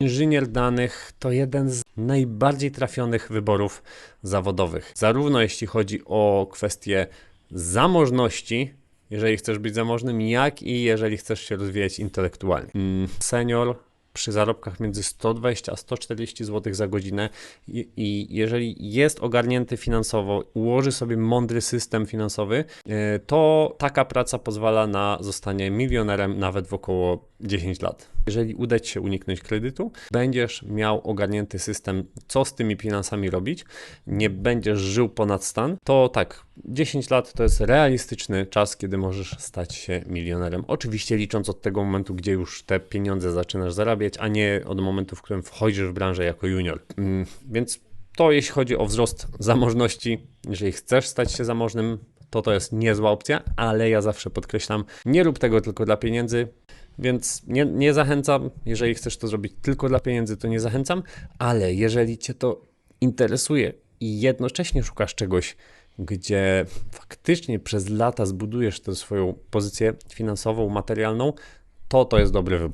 Inżynier danych to jeden z najbardziej trafionych wyborów zawodowych. Zarówno jeśli chodzi o kwestie zamożności, jeżeli chcesz być zamożnym, jak i jeżeli chcesz się rozwijać intelektualnie. Mm, Senior przy zarobkach między 120 a 140 zł za godzinę i, jeżeli jest ogarnięty finansowo, ułoży sobie mądry system finansowy, e, to taka praca pozwala na zostanie milionerem nawet w około 10 lat. Jeżeli uda Ci się uniknąć kredytu, będziesz miał ogarnięty system, co z tymi finansami robić, nie będziesz żył ponad stan, to tak, 10 lat to jest realistyczny czas, kiedy możesz stać się milionerem. Oczywiście licząc od tego momentu, gdzie już te pieniądze zaczynasz zarabiać, a nie od momentu, w którym wchodzisz w branżę jako junior. Mm, Więc to jeśli chodzi o wzrost zamożności, jeżeli chcesz stać się zamożnym, to to jest niezła opcja, ale ja zawsze podkreślam, nie rób tego tylko dla pieniędzy, więc nie, nie zachęcam. Jeżeli chcesz to zrobić tylko dla pieniędzy, to nie zachęcam, ale jeżeli Cię to interesuje i jednocześnie szukasz czegoś, gdzie faktycznie przez lata zbudujesz tę swoją pozycję finansową, materialną, to to jest dobry wybór.